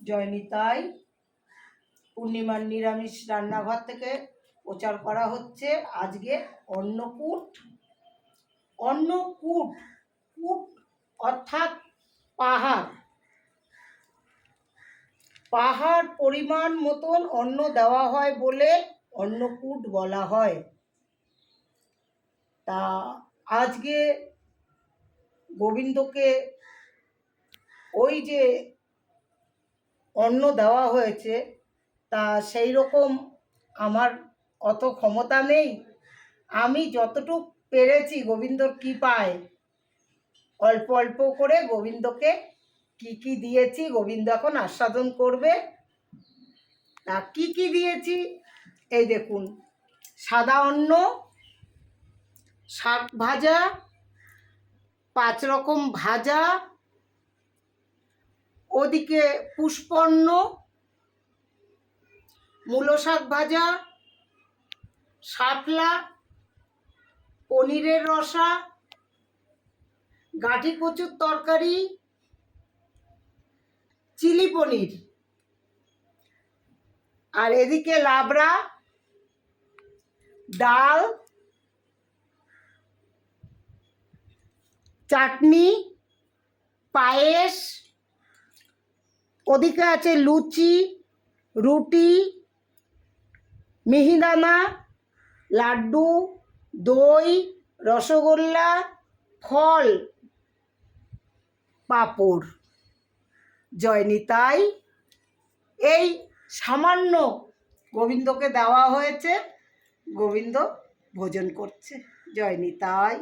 জয়নিতাই পূর্ণিমার নিরামিষ রান্নাঘর থেকে প্রচার করা হচ্ছে আজকে অন্নকূট। অন্নকূট, কূট অর্থাৎ পাহাড়। পাহাড় পরিমাণ মতন অন্ন দেওয়া হয় বলে অন্নকূট বলা হয়। তা আজকে গোবিন্দকে ওই যে অন্ন দেওয়া হয়েছে, তা সেই রকম আমার অত ক্ষমতা নেই। আমি যতটুক পেরেছি গোবিন্দর কৃপায়, অল্প অল্প করে গোবিন্দকে কি কি দিয়েছি গোবিন্দ এখন আস্বাদন করবে। তা কি কি দিয়েছি? এই দেখুন, সাদা অন্ন, শাক ভাজা, পাঁচ রকম ভাজা ওদিকে পুষ্পন্ন মূলো শাক ভাজা, শাপলা, পনিরের রসা, গাঠি কচুর তরকারি, চিলি পনির। আর এদিকে লাবড়া, ডাল, চাটনি, পায়েস ওদিকে আছে লুচি, রুটি, মিহিদানা, লাড্ডু, দই, রসগোল্লা, ফল, পাঁপড়। জয়নিতাই এই সামান্য গোবিন্দকে দেওয়া হয়েছে। গোবিন্দ ভোজন করছে। জয়নিতাই